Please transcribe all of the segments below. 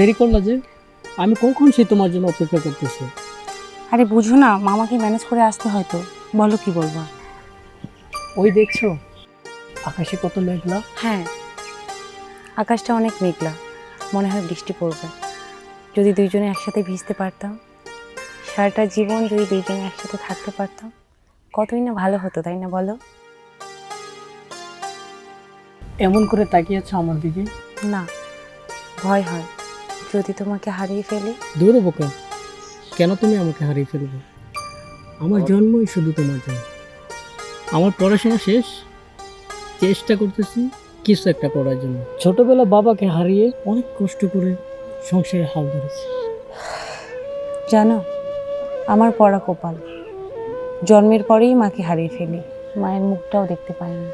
দেরি করলা যে? আমি কখন সে তোমার জন্য অপেক্ষা করতেছি? আরে বুঝো না মামাকে ম্যানেজ করে আসতে হয়তো বলো কি বলবা? ওই দেখছ আকাশে কত মেঘলা। হ্যাঁ আকাশটা অনেক মেঘলা। মনে হয় বৃষ্টি পড়বে। যদি দুইজনে একসাথে ভিজতে পারতাম সারাটা জীবন যদি দুইজনে একসাথে থাকতে পারতাম কতই না ভালো হতো তাই না বলো? এমন করে তাকিয়েছো আমার দিকে? না ভয় হয়। যদি তোমাকে হারিয়ে ফেলি? দূরে বোকা। কেন তুমি আমাকে হারিয়ে ফেলবে? আমার জন্মই শুধু তোমার জন্য। আমার পড়াশোনা শেষ। চেষ্টা করতেছি কিছু একটা করার জন্য। ছোটবেলা বাবাকে হারিয়ে অনেক কষ্ট করে সংসারে হাল ধরেছি। জানো আমার পড়া কপাল। জন্মের পরেই মাকে হারিয়ে ফেলি। মায়ের মুখটাও দেখতে পাইনি।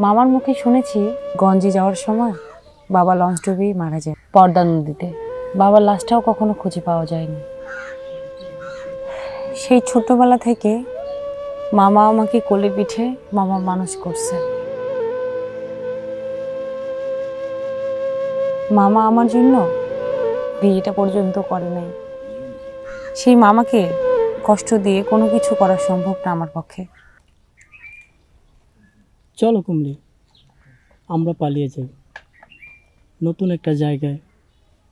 মামার মুখে শুনেছি গঞ্জে যাওয়ার সময় বাবা লঞ্চ ডুবেই মারা যায়। পর্দা নদীতে। বাবার লাশটাও কখনো খুঁজে পাওয়া যায়নি। সেই ছোটবেলা থেকে মামা আমাকে কোলে পিঠে মামা মানুষ করছে। মামা আমার জন্য বিয়েটা পর্যন্ত করে নাই। সেই মামাকে কষ্ট দিয়ে কোনো কিছু করা সম্ভব না আমার পক্ষে। চলো কুমলি আমরা পালিয়ে যাই। নতুন একটা জায়গায়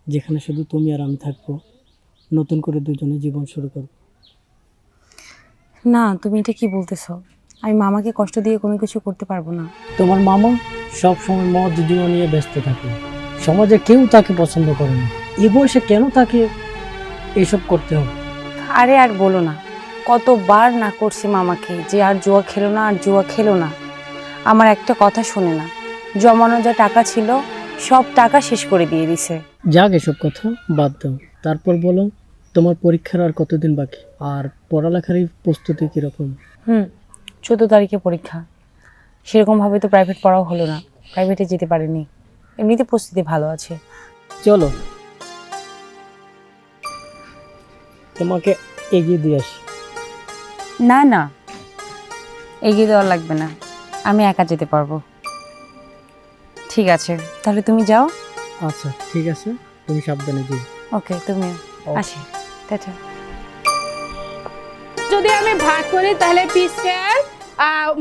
যেখানে শুধু তুমি আর আমি থাকব নতুন করে দুজনে জীবন শুরু করব। না তুমি এটা কি বলতেছো? আমি মামাকে কষ্ট দিয়ে কোনো কিছু করতে পারব না। তোমার মামা সব সময় মদ জুয়া নিয়ে ব্যস্ত থাকে। সমাজে কেউ তাকে পছন্দ করে না। এ বয়সে কেন তাকে এসব করতে হবে? আরে আর বলো না কতবার না করছি মামাকে যে আর জুয়া খেলো না আর জুয়া খেলো না। আমার একটা কথা শোনে না জমানো যা টাকা ছিল সব টাকা শেষ করে দিয়ে দিছে। যাক এসব কথা বাদ দাও। তারপর বলো তোমার পরীক্ষার আর কতদিন বাকি? আর পড়ালেখার প্রস্তুতি কীরকম? হুম চোদ্দ তারিখে পরীক্ষা। সেরকমভাবে তো প্রাইভেট পড়াও হলো না। প্রাইভেটে যেতে পারিনি। এমনিতে প্রস্তুতি ভালো আছে। চলো। তোমাকে এগিয়ে দিয়ে আসি। না না। এগিয়ে দেওয়া লাগবে না। আমি একা যেতে পারব। ঠিক আছে। তাহলে তুমি যাও। আচ্ছা ঠিক আছে। তুমি সাবধানে দিও ওকে তুমি আসি। টাটা। যদি আমি ভাগ করি তাহলে পি স্কোয়ার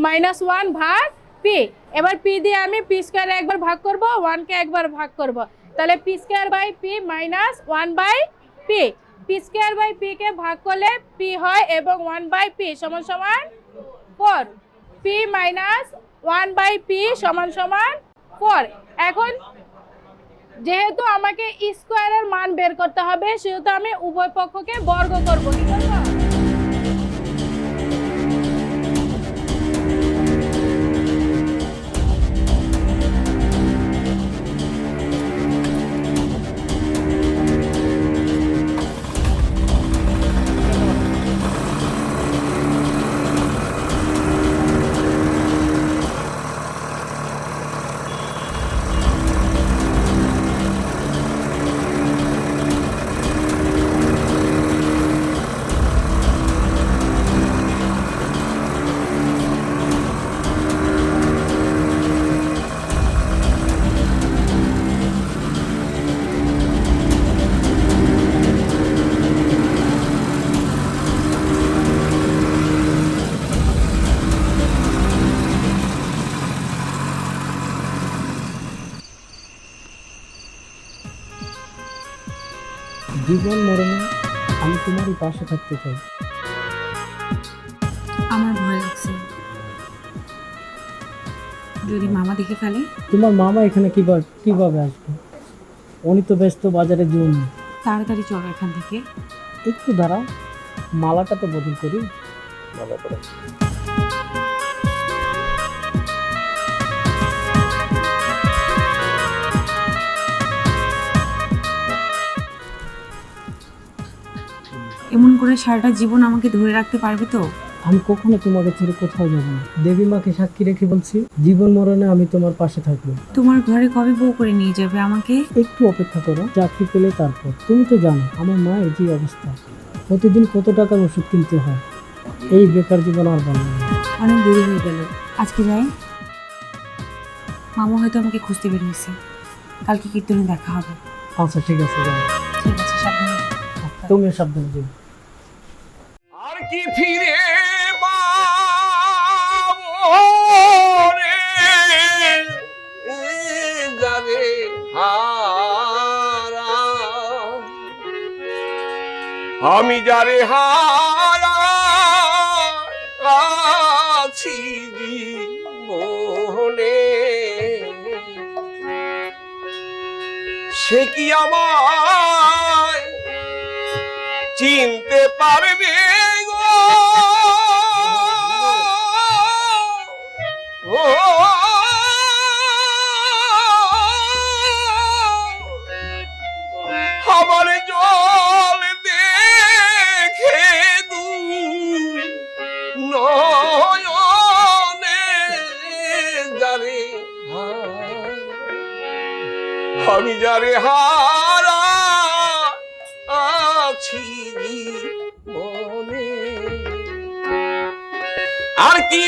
মাইনাস ওয়ান ভাগ পি। এবার পি দিয়ে আমি পি স্কোয়ার একবার ভাগ করব ওয়ানকে একবার ভাগ করব। তাহলে P square by P minus one by P. P square by P কে ভাগ করলে পি হয় এবং ওয়ান বাই পি সমান সমান four. P minus one by P সমান সমান ফোর এখন যেহেতু আমাকে স্কোয়ারের মান বের করতে হবে, সেহেতু আমি উভয় পক্ষকে বর্গ করব। জীবন মরণে আমি তোমারই পাশে থাকতে চাই। আমার ভয় লাগছে। যদি মামা দেখে ফেলে? তোমার মামা এখানে কীভাবে কীভাবে আসবে? উনি তো ব্যস্ত বাজারে জন্য তাড়াতাড়ি চলো এখান থেকে। একটু দাঁড়াও। মালাটা তো বদল করি। এমন করে সারাটা জীবন আমাকে ধরে রাখতে পারবে তো? আমি কখনো তোমাকে ছেড়ে কোথাও যাব না। দেবী মাকে সাক্ষী রেখে বলছি জীবন মরণে আমি তোমার পাশে থাকব। তোমার ঘরে কবে বউ করে নিয়ে যাবে আমাকে? একটু অপেক্ষা করো চাকরি পেলে তারপর। তুমি তো জানো আমার মায়ের যে অবস্থা। প্রতিদিন কত টাকার ওষুধ কিনতে হয়। এই বেকার জীবন আর ভালো না। অনেক দেরি হয়ে গেল। আজকে যাই। মামা হয়তো আমাকে খুঁজতে বের হয়েছে কালকে কীর্তনে দেখা হবে। আচ্ছা ঠিক আছে। ঠিক আছে সাবধানে। তুমিও সাবধানে আর কি ফিরে যারে হারা আমি যারে হারা আছি জীবনে। সে কি আমায় চিনতে পারবে?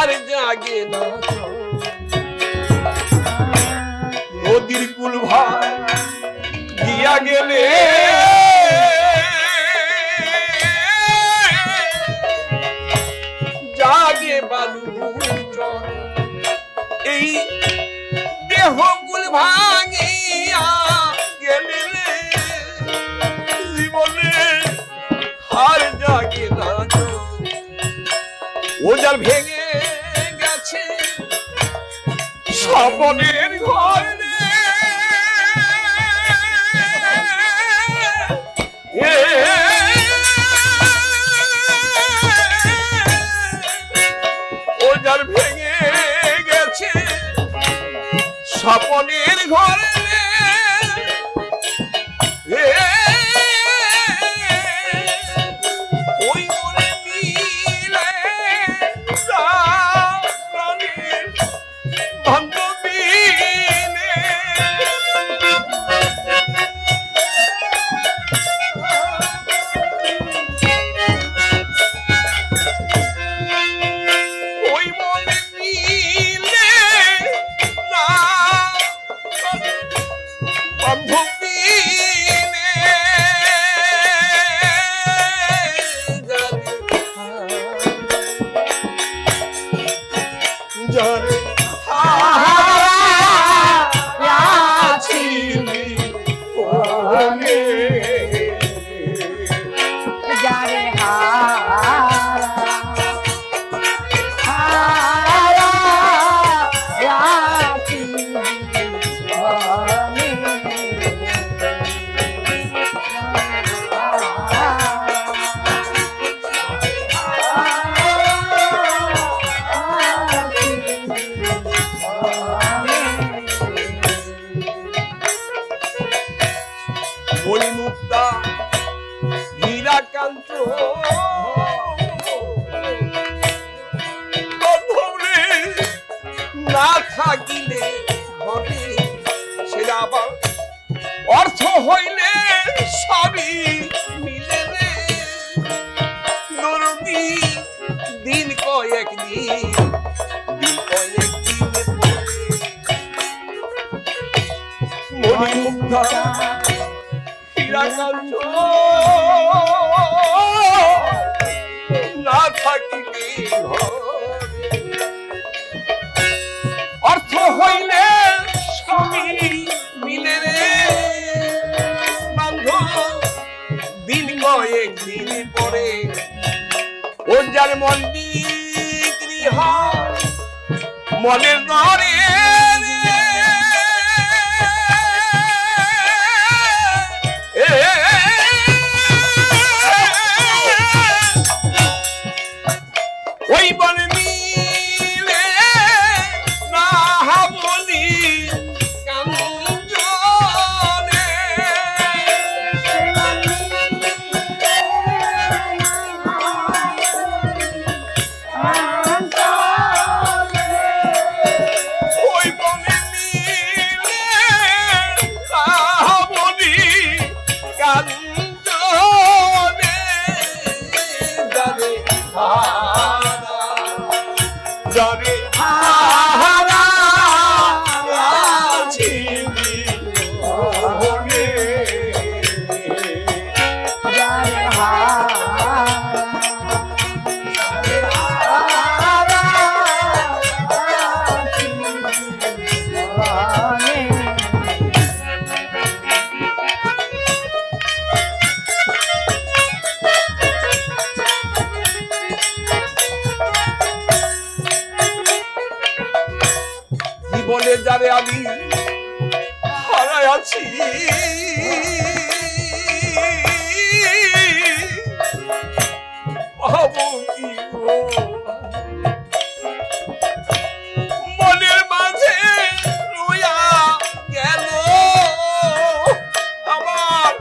আর জাগে না নদীর কুল ভাঙ গিয়া গেলে। জাগে বালু এই দেহগুল ভাঙিয়া গেলে জীবনে হার জাগে না ও জাল ভেঙে স্বপনের ঘর কয়েক দিন মনি না অর্থ হইলে স্বামী মিলে রে দিন কয়েক দিন পরে ও যার গৃহ মনের ঘরে জীবনে যারে আমি হারাই আছি। ভাবো মনের মাঝে রুয়া গেল। আমার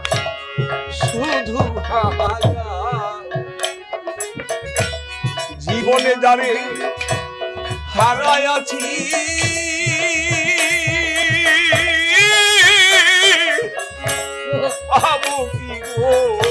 শুধু। জীবনে যারে হারাই আছি। ভাবো কি গো?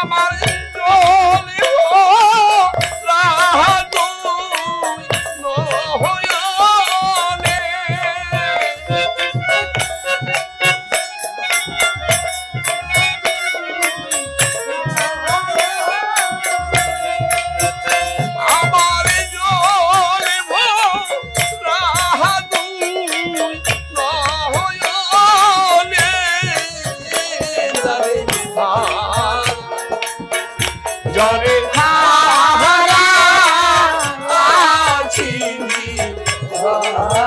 I'm out. Oh.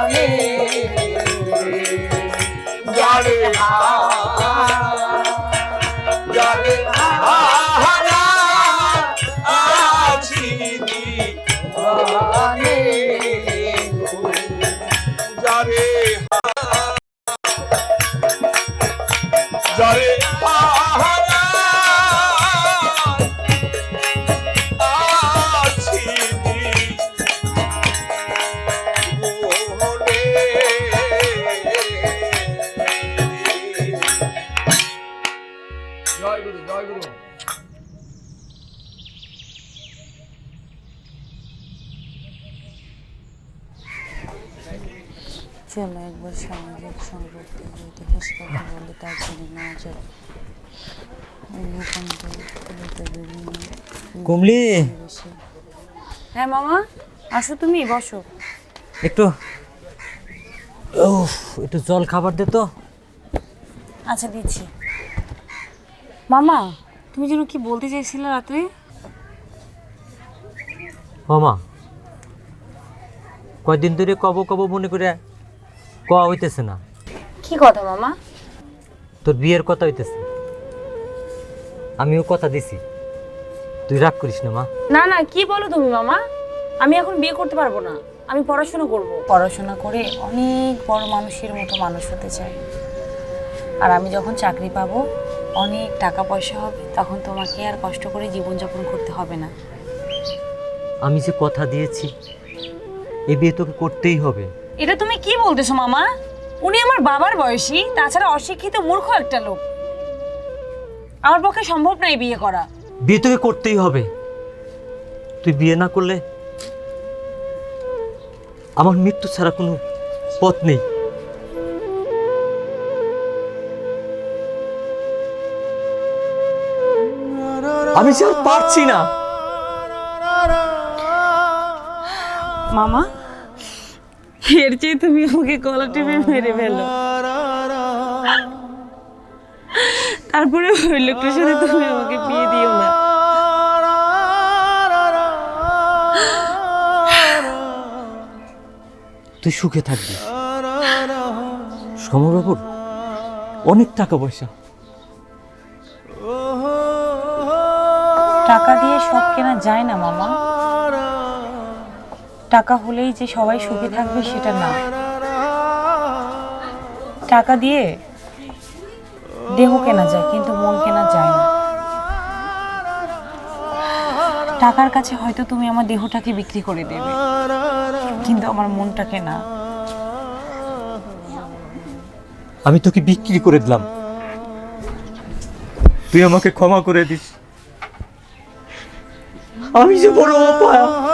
চলো একবার সামাজিক ইতিহাস কথা তার জন্য হ্যাঁ মামা আসো তুমি বসো। একটু। একটু জল খাবার দে তো। আচ্ছা দিচ্ছি। মামা তুমি যেন কি বলতে চাইছিলে রাত্রে? মামা কয়দিন ধরে কব কব মনে করে ক হইতেছে না। কি কথা মামা? তোর বিয়ের কথা হইতেছে। আমিও কথা দিছি। তুই রাগ করিস না মা। না না কি বলো তুমি মামা? আমি এখন বিয়ে করতে পারব না। আমি পড়াশোনা করব। পড়াশোনা করে অনেক বড় মানুষের মতো মানুষ হতে চাই। আর আমি যখন চাকরি পাবো অনেক টাকা পয়সা হবে তখন তোমাকে আর কষ্ট করে জীবনযাপন করতে হবে না। আমি যে কথা দিয়েছি এ বিয়ে তোকে করতেই হবে। এটা তুমি কি বলতেছো মামা? উনি আমার বাবার বয়সী তাছাড়া অশিক্ষিত মূর্খ একটা লোক। আমার পক্ষে সম্ভব নয় বিয়ে করা। বিয়ে তোকে করতেই হবে। তুই বিয়ে না করলে আমার মৃত্যু ছাড়া কোনো পথ নেই। আমি যে আর পারছি না। মামা এর চেয়ে তুমি আমাকে কলা টিপে মেরে ফেলো। তারপরে ওই লোকটার সাথে তুমি আমাকে বিয়ে দিও না। তুই সুখে থাকবি। সমরবাবুর অনেক টাকা পয়সা। টাকা দিয়ে সব কেনা যায় না, মামা। টাকা হলেই যে সবাই সুখে থাকবে সেটা না। টাকা দিয়ে দেহ কেনা যায়, কিন্তু মন কেনা যায় না। টাকার কাছে হয়তো তুমি আমার দেহটাকে বিক্রি করে দেবে, কিন্তু আমার মনটাকে না। আমি তোকে বিক্রি করে দিলাম। তুই আমাকে ক্ষমা করে দিস। আমি যে বড় অপায়া ra ra